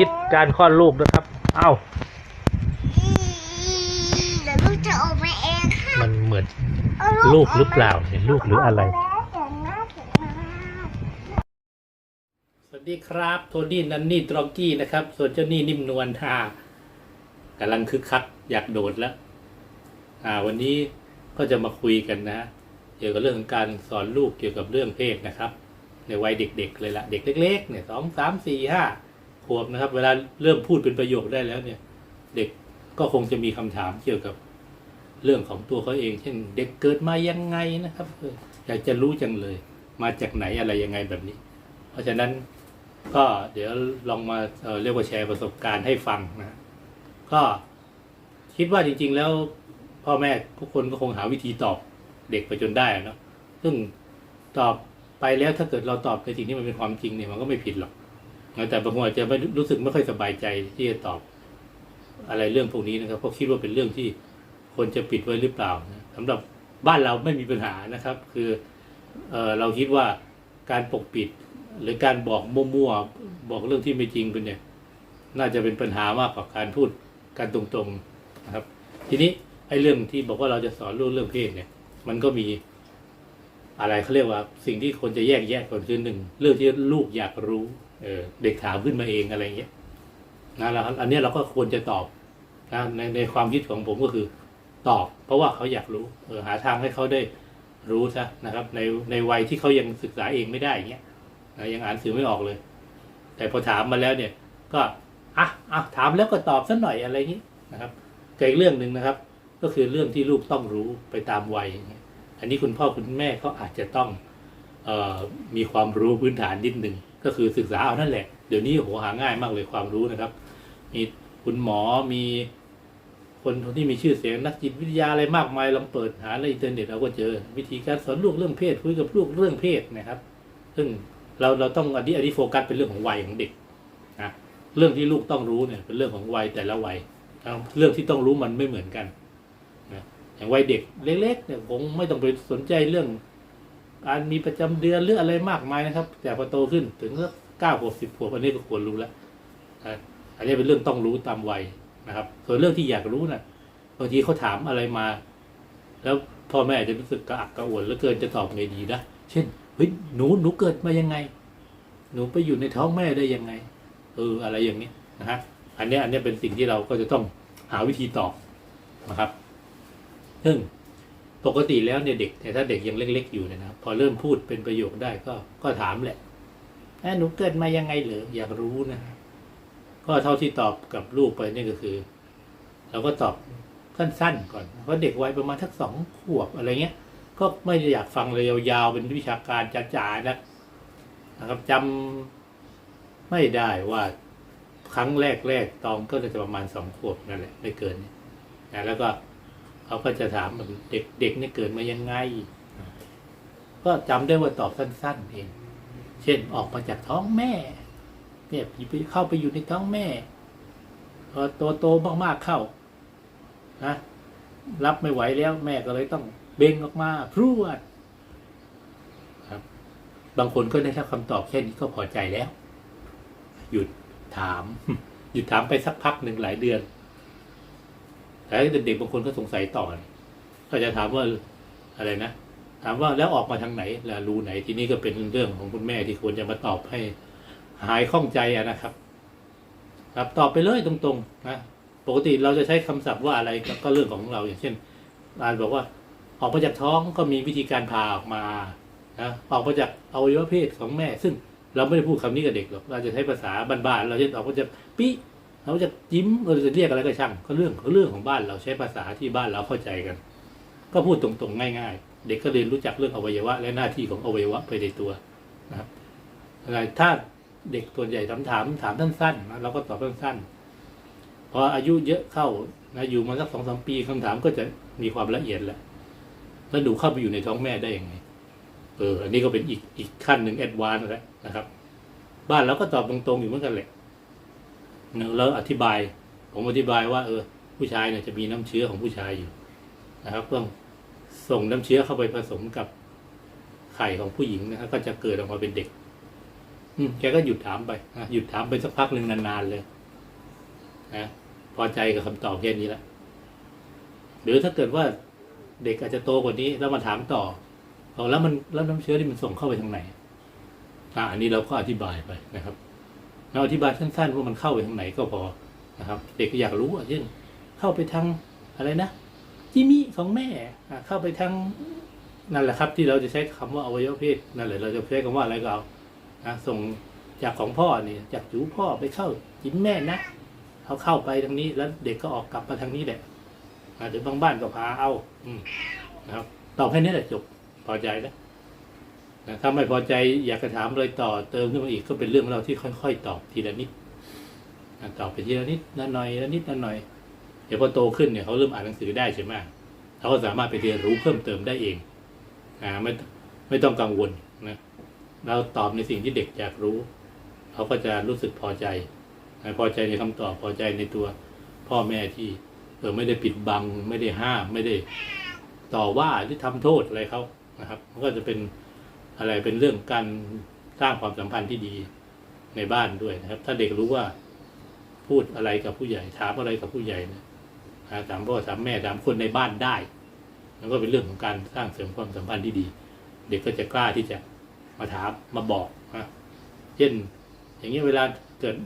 คิดการคลอดลูกนะครับ เอ้า เดี๋ยวลูกจะออกมาเองค่ะมันเหมือนเอาลูกหรือเปล่าเนี่ยลูกหรืออะไรเก่งมากเก่งมากสวัสดีครับ โทนี่นันนี่ตรอกกี้นะครับ ส่วนเจ้านี่นิ่มนวลท่ากำลังคึกคักอยากโดดแล้ว อ่า วันนี้ก็จะมาคุยกันนะ เกี่ยวกับเรื่องของการสอนลูกเกี่ยวกับเรื่องเพศนะครับ ในวัยเด็กๆเลยละเด็กเล็กๆเนี่ยสองสามสี่ห้า ขวบนะครับ เวลาเริ่มพูดเป็นประโยคได้แล้วเนี่ย เด็กก็คงจะมีคำถามเกี่ยวกับเรื่องของตัวเขาเอง เช่น เด็กเกิดมายังไงนะครับอยากจะรู้จังเลย มาจากไหนอะไรยังไงแบบนี้ เพราะฉะนั้นก็เดี๋ยวลองมาเเรียกว่าแชร์ประสบการณ์ให้ฟังนะ ก็คิดว่าจริง ๆ แล้วพ่อแม่ทุกคนก็คงหาวิธีตอบเด็กไปจนได้นะซึ่งตอบไปแล้วถ้าเกิดเราตอบในสิ่งที่มันเป็นความจริงเนี่ยมันก็ไม่ผิดหรอก แต่บางคนอาจจะไม่รู้สึกไม่ค่อยสบายใจที่จะตอบอะไรเรื่องพวกนี้นะครับเพราะคิดว่าเป็นเรื่องที่คนจะปิดไว้หรือเปล่านะสำหรับบ้านเราไม่มีปัญหานะครับ คือเออเราคิดว่าการปกปิด หรือการบอกมั่วๆบอกเรื่องที่ไม่จริงเป็นเนี่ย น่าจะเป็นปัญหามากกว่าการพูดกันตรงๆนะครับ ทีนี้ไอ้เรื่องที่บอกว่าเราจะสอนลูกเรื่องเพศเนี่ย มันก็มีอะไรเขาเรียกว่า สิ่งที่คนจะแยกแยะก่อนคือหนึ่งเรื่องที่ลูกอยากรู้ เออเด็กถามขึ้นมาเองอะไรเงี้ยนะแล้วอันนี้เราก็ควรจะตอบนะในในความคิดของผมก็คือตอบ เพราะว่าเขาอยากรู้เออหาทางให้เขาได้รู้ซะนะครับ ในในวัยที่เขายังศึกษาเองไม่ได้อย่างเงี้ยนะยังอ่านสื่อไม่ออกเลย แต่พอถามมาแล้วเนี่ย ก็อะอะถามแล้วก็ตอบสักหน่อยอะไรอย่างนี้นะครับกับอีกเรื่องหนึ่งนะครับ ก็คือเรื่องที่ลูกต้องรู้ไปตามวัยอย่างเงี้ยอันนี้คุณพ่อคุณแม่เขาอาจจะต้องออมีความรู้พื้นฐานนิดหนึ่ง ก็คือศึกษาเอานั่นแหละ เดี๋ยวนี้โหหาง่ายมากเลยความรู้นะครับ มีคุณหมอมีคนที่มีชื่อเสียงนักจิตวิทยาอะไรมากมายลองเปิดหาในอินเทอร์เน็ตเราก็เจอ วิธีการสอนลูกเรื่องเพศคุยกับลูกเรื่องเพศนะครับ ซึ่งเราเราต้องอันนี้อันนี้โฟกัสเป็นเรื่องของวัยของเด็กนะเรื่องที่ลูกต้องรู้เนี่ยเป็นเรื่องของวัยแต่ละวัยเรื่องที่ต้องรู้มันไม่เหมือนกันนะอย่างวัยเด็กเล็กๆเนี่ยคงไม่ต้องไปสนใจเรื่อง การมีประจำเดือนหรืออะไรมากมายนะครับ แต่พอโตขึ้นถึงสักเก้าขวบสิบขวบอันนี้ก็ควรรู้แล้วอันนี้เป็นเรื่องต้องรู้ตามวัยนะครับ ส่วนเรื่องที่อยากรู้น่ะบางทีเขาถามอะไรมา แล้วพ่อแม่จะรู้สึกกระอักกระอ่วนเหลือเกินจะตอบไงดีนะเช่นเฮ้ยหนูหนูเกิดมายังไง หนูไปอยู่ในท้องแม่ได้ยังไงเอออะไรอย่างนี้นะฮะอันนี้อันนี้เป็นสิ่งที่เราก็จะต้องหาวิธีตอบนะครับซึ่ง ปกติแล้วเนี่ยเด็กแต่ถ้าเด็กยังเล็ก ๆ อยู่เนี่ยนะพอเริ่มพูดเป็นประโยคได้ก็ก็ถามแหละหนูเกิดมายังไงเหรออยากรู้นะก็เท่าที่ตอบกับลูกไปนี่ก็คือเราก็ตอบสั้นๆก่อนเพราะเด็กวัยประมาณทักสองขวบอะไรเงี้ย ก็ไม่อยากฟังเลยยาวๆเป็นวิชาการจ๋าๆนะนะครับจำไม่ได้ว่าครั้งแรกๆตองก็จะประมาณสองขวบนั่นแหละไม่เกินนะแล้วก็ เขาก็จะถามว่าเด็กเด็กนี่เกิดมายังไง ก็จำได้ว่าตอบสั้นๆเอง เช่นออกมาจากท้องแม่ เนี่ยไปเข้าไปอยู่ในท้องแม่พอโตโตๆมากๆเข้านะรับไม่ไหวแล้วแม่ก็เลยต้องเบ่งออกมาพรวดครับ บางคนก็ได้รับคำตอบแค่นี้ก็พอใจแล้ว หยุดถาม หยุดถามไปสักพักหนึ่งหลายเดือน แต่เด็กๆบางคนก็สงสัยต่อเนี่ยก็จะถามว่าอะไรนะ ถามว่าแล้วออกมาทางไหนล่ะรูไหนทีนี้ก็เป็นเรื่องของคุณแม่ที่ควรจะมาตอบให้หายข้องใจนะครับ ครับตอบไปเลยตรงๆนะปกติเราจะใช้คำศัพท์ว่าอะไรก็เรื่องของเราอย่างเช่นอานบอกว่า ออกมาจากท้องก็มีวิธีการพาออกมานะออกมาจากอวัยวะเพศของแม่ ซึ่งเราไม่ได้พูดคำนี้กับเด็กหรอกเราจะใช้ภาษาบ้านๆเราเช่นออกมาจากปิ เราจะยิ้มเราจะเรียกอะไรก็ช่างก็เรื่องเรื่องของบ้านเราใช้ภาษาที่บ้านเราเข้าใจกัน ก็พูดตรงๆง่ายๆ เด็กก็เรียนรู้จักเรื่องอวัยวะ และหน้าที่ของอวัยวะไปในตัวนะครับอะไรถ้าเด็กส่วใหญ่ถามถามถามสั้นๆนะเราก็ตอบสั้นๆพออายุเยอะเข้านะอยู่มาสักสองสามปีคำถามก็จะมีความละเอียดแล้วแล้วหนูเข้าไปอยู่ในท้องแม่ได้ยังไงเอออันนี้ก็เป็นอีกอีกขั้นหนึ่งแอดวานแล้วนะครับ บ้านเราก็ตอบตรงๆอยู่เหมือนกันแหละ แล้วอธิบาย ผมอธิบายว่า เออ ผู้ชายเนี่ยจะมีน้ำเชื้อของผู้ชายอยู่นะครับต้องส่งน้ำเชื้อเข้าไปผสมกับไข่ของผู้หญิงนะครับก็จะเกิดออกมาเป็นเด็ก อืมแกก็หยุดถามไปนะหยุดถามไปสักพักหนึ่งนานๆเลยนะพอใจกับคำตอบแค่นี้ละหรือถ้าเกิดว่าเด็กอาจจะโตกว่านี้แล้วมาถามต่อเอาแล้วมันแล้วน้ำเชื้อที่มันส่งเข้าไปทางไหนอ่าอันนี้เราก็อธิบายไปนะครับ เราอธิบายสั้นๆว่ามันเข้าไปทางไหนก็พอนะครับ เด็กก็อยากรู้อะเช่นเข้าไปทางอะไรนะจิมิของแม่เข้าไปทางนั่นแหละครับ ที่เราจะใช้คำว่าอวัยวะเพศนั่นแหละเราจะใช้คำว่าอะไรก็เอานะส่งจากของพ่อเนี่ยจากจูพ่อไปเข้าจิ้มแม่นะเขาเข้าไปทางนี้แล้วเด็กก็ออกกลับมาทางนี้แหละหรือบางบ้านก็พาเอาอืนะครับตอบแค่นี้แหละจบพอใจแล้ว นะถ้าไม่พอใจอยากจะถามเลยต่อเติมขึ้นมาอีกก็เป็นเรื่องเราที่ค่อยๆ ตอบทีละนิดตอบไปทีละนิดนิดหน่อยละนิดละหน่อยเดี๋ยวพอโตขึ้นเนี่ยเขาเริ่มอ่านหนังสือได้ใช่ไหมเขาก็สามารถไปเรียนรู้เพิ่มเติมได้เองอ่าไม่ไม่ต้องกังวลนะเราตอบในสิ่งที่เด็กอยากรู้ เขาก็จะรู้สึกพอใจพอใจในคำตอบพอใจในตัวพ่อแม่ที่เออไม่ได้ปิดบัง ไม่ได้ห้ามไม่ได้ต่อว่าหรือทำโทษอะไรเขานะครับมันก็จะเป็น อะไรเป็นเรื่องการสร้างความสัมพันธ์ที่ดีในบ้านด้วยนะครับ ถ้าเด็กรู้ว่าพูดอะไรกับผู้ใหญ่ถามอะไรกับผู้ใหญ่นะถามพ่อถามแม่ถามคนในบ้านได้มันก็เป็นเรื่องของการสร้างเสริมความสัมพันธ์ที่ดี เด็กก็จะกล้าที่จะมาถามมาบอกนะเช่น อย่างนี้เวลาเกิด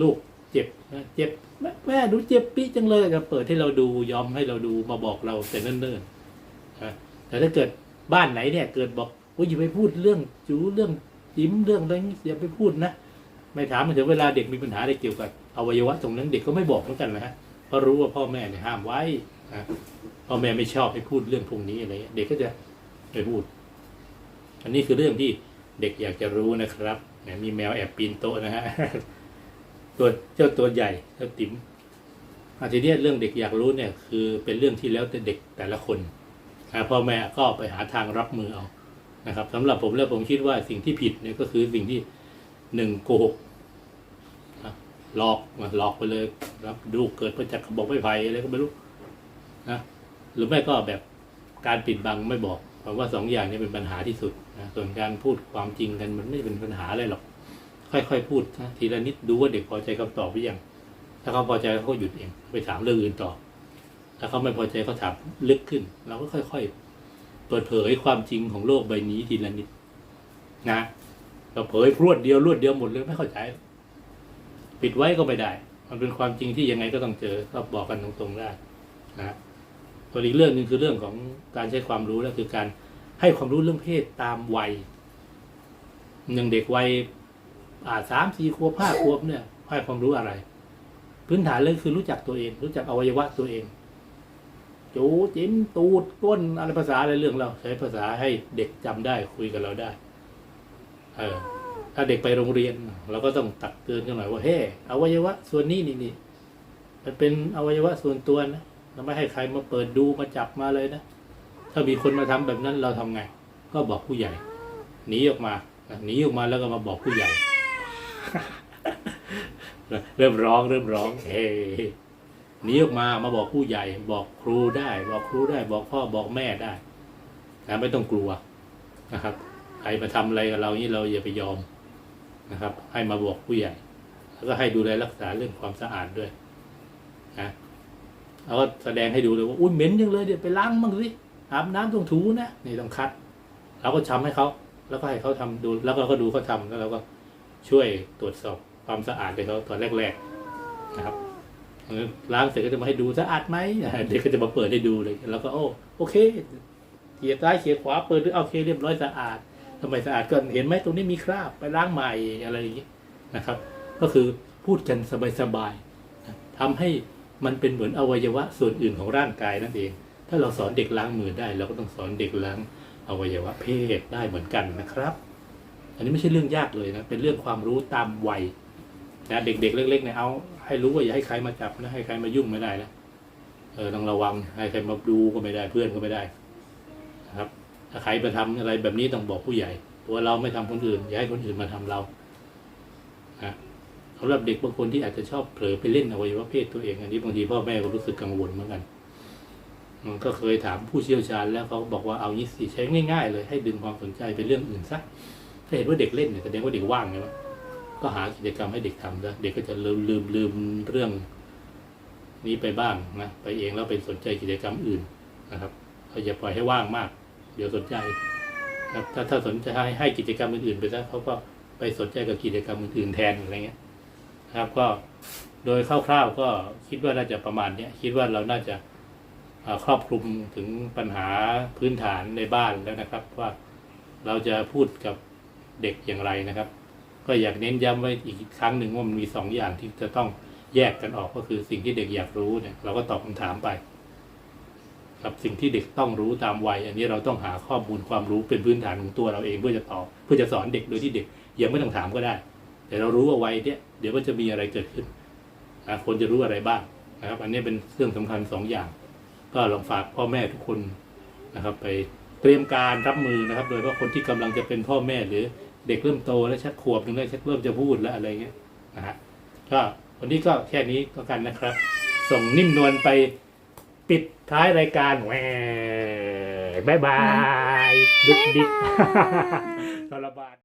ลูกเจ็บนะเจ็บแม่แม่ดูเจ็บปีจังเลยจะเปิดให้เราดูยอมให้เราดูมาบอกเราแต่เนิ่นๆนะแต่ถ้าเกิดบ้านไหนเนี่ย เกิดบอก ว่าอย่าไปพูดเรื่องจูเรื่องจิ้มเรื่องอะไรนี้อย่าไปพูดนะไม่ถามมันถึงเวลาเด็กมีปัญหาอะไรเกี่ยวกับอวัยวะตรงนั้นเด็กก็ไม่บอกเหมือนกันนะฮะเพราะรู้ว่าพ่อแม่เนี่ยห้ามไว้นะพ่อแม่ไม่ชอบให้พูดเรื่องพวกนี้อะไรเด็กก็จะไม่พูด อันนี้คือเรื่องที่เด็กอยากจะรู้นะครับเนี่ยมีแมวแอบปีนโต๊ะนะฮะตัวเจ้าตัวใหญ่เจ้าติ๋มอาทีเนี้ยเรื่องเด็กอยากรู้เนี่ย คือเป็นเรื่องที่แล้วแต่เด็กแต่ละคนนะพ่อแม่ก็ไปหาทางรับมือเอา นะครับสำหรับผมแล้วผมคิดว่าสิ่งที่ผิดเนี่ยก็คือสิ่งที่หนึ่งโกหกหลอกมาหลอกไปเลยครับดูเกิดมาจากกระบอกไม้ไผ่อะไรก็ไม่รู้นะหรือไม่ก็แบบการปิดบังไม่บอกผมว่าสองอย่างนี้เป็นปัญหาที่สุดนะส่วนการพูดความจริงกันมันไม่เป็นปัญหาอะไรหรอก ค่อยๆพูดนะทีละนิดดูว่าเด็กพอใจคำตอบหรือยังถ้าเขาพอใจเขาหยุดเอง ไปถามเรื่องอื่นต่อ ถ้าเขาไม่พอใจเขาถามลึกขึ้น เราก็ค่อย ๆ เปิดเผยความจริงของโลกใบนี้ทีละนิดนะเราเผยพรวดเดียวรวดเดียวหมดเลยไม่เข้าใจ ปิดไว้ก็ไม่ได้ มันเป็นความจริงที่ยังไงก็ต้องเจอก็บอกกันตรงๆได้นะส่วนอีกเรื่องหนึ่งคือเรื่องของการใช้ความรู้แล้วคือการให้ความรู้เรื่องเพศตามวัยอย่างเด็กวัยอ่าสามสี่ขวบห้าขวบเนี่ยให้ความรู้อะไร พื้นฐานเลยคือรู้จักตัวเอง รู้จักอวัยวะตัวเอง จูจิ้มตูดก้นอะไรภาษาอะไรเรื่องเรา ใช้ภาษาให้เด็กจำได้คุยกับเราได้ เออ ถ้าเด็กไปโรงเรียน เราก็ต้องตักเตือนกันหน่อยว่าเฮ้อวัยวะ ส่วนนี้นี่นี่มันเป็นอวัยวะส่วนตัวนะเราไม่ให้ใครมาเปิดดูมาจับมาเลยนะถ้ามีคนมาทำแบบนั้นเราทำไง ก็บอกผู้ใหญ่หนีออกมาหนีออกมาแล้วก็มาบอกผู้ใหญ่ เริ่มร้อง เริ่มร้อง เฮ้ หนีออกมามาบอกผู้ใหญ่ บอกครูได้ บอกครูได้ บอกพ่อบอกแม่ได้นะไม่ต้องกลัวนะครับ ใครมาทำอะไรกับเรานี่เราอย่าไปยอมนะครับ ให้มาบอกผู้ใหญ่ แล้วก็ให้ดูแลรักษาเรื่องความสะอาดด้วยนะแล้วก็แสดงให้ดูเลยว่าอุ้ยเหม็นจังเลยเดี๋ยวไปล้างบ้างสิอาบน้ำต้องถูนะนี่ต้องคัดเราก็ทำให้เขาแล้วก็ให้เขาทำดู แล้วเราก็ดูเขาทำแล้วเราก็ช่วยตรวจสอบความสะอาดให้เขาตอนแรก ๆ นะครับ ล้างเสร็จก็จะมาให้ดูสะอาดไหมเด็กก็จะมาเปิดให้ดูเลย แล้วก็โอ้โอเคเขียซ้ายเขียขวาเปิดดูโอเคเรียบร้อยสะอาดทำไมสะอาดก็เห็นไหมตรงนี้มีคราบไปล้างใหม่อะไรอย่างนี้นะครับ ก็คือพูดกันสบายๆนะทำให้มันเป็นเหมือนอวัยวะส่วนอื่นของร่างกายนั่นเอง ถ้าเราสอนเด็กล้างมือได้ เราก็ต้องสอนเด็กล้างอวัยวะเพศได้เหมือนกันนะครับ อันนี้ไม่ใช่เรื่องยากเลยนะเป็นเรื่องความรู้ตามวัย นะเด็กๆเล็กๆเนี่ยเอาให้รู้ว่าอย่าให้ใครมาจับนะให้ใครมายุ่งไม่ได้นะเออต้องระวังให้ใครมาดูก็ไม่ได้เพื่อนก็ไม่ได้นะครับ ถ้าใครไปทำอะไรแบบนี้ต้องบอกผู้ใหญ่ ตัวเราไม่ทำคนอื่น อย่าให้คนอื่นมาทำเรานะสำหรับเด็กบางคนที่อาจจะชอบเผลอไปเล่นอวัยวะเพศตัวเองอันนี้บางทีพ่อแม่ก็รู้สึกกังวลเหมือนกันมันก็เคยถามผู้เชี่ยวชาญแล้วเขาบอกว่าเอางี้สิใช้ง่ายๆเลยให้ดึงความสนใจไปเรื่องอื่นซะถ้าเห็นว่าเด็กเล่นเนี่ยแสดงว่าเด็กว่างไงวะ ก็หากิจกรรมให้เด็กทำแล้วเด็กก็จะลืมลืมลืมเรื่องนี้ไปบ้างนะไปเองแล้วไปสนใจกิจกรรมอื่นนะครับก็อย่าปล่อยให้ว่างมาก เดี๋ยวสนใจครับถ้าถ้าสนใจให้ให้กิจกรรมอื่นๆไปซะเขาก็ไปสนใจกับกิจกรรมอื่นๆแทนอะไรเงี้ยนะครับก็โดยคร่าวๆก็คิดว่าน่าจะประมาณเนี้ยคิดว่าเราน่าจะครอบคลุมถึงปัญหาพื้นฐานในบ้านแล้วนะครับ ว่าเราจะพูดกับเด็กอย่างไรนะครับ ก็อยากเน้นย้ำไว้อีกครั้งหนึ่งว่ามันมีสองอย่างที่จะต้องแยกกันออกก็คือสิ่งที่เด็กอยากรู้เนี่ยเราก็ตอบคำถามไป กับสิ่งที่เด็กต้องรู้ตามวัย อันนี้เราต้องหาข้อมูลความรู้เป็นพื้นฐานของตัวเราเองเพื่อจะตอบเพื่อจะสอนเด็กโดยที่เด็กยังไม่ต้องถามก็ได้ แต่เรารู้ว่าวัยเนี้ยเดี๋ยวมันจะมีอะไรเกิดขึ้นนะคนจะรู้อะไรบ้างนะครับ อันนี้เป็นเรื่องสำคัญสองอย่าง ก็ลองฝากพ่อแม่ทุกคนนะครับ ไปเตรียมการรับมือนะครับ โดยเฉพาะคนที่กำลังจะเป็นพ่อแม่หรือ เด็กเริ่มโตแล้วชักขวบหนึ่งแล้วชักเริ่มจะพูดแล้วอะไรเงี้ยนะฮะก็วันนี้ก็แค่นี้ก็กันนะครับ ส่งนิ่มนวลไปปิดท้ายรายการแหวบายบายดุกดิกทรบาน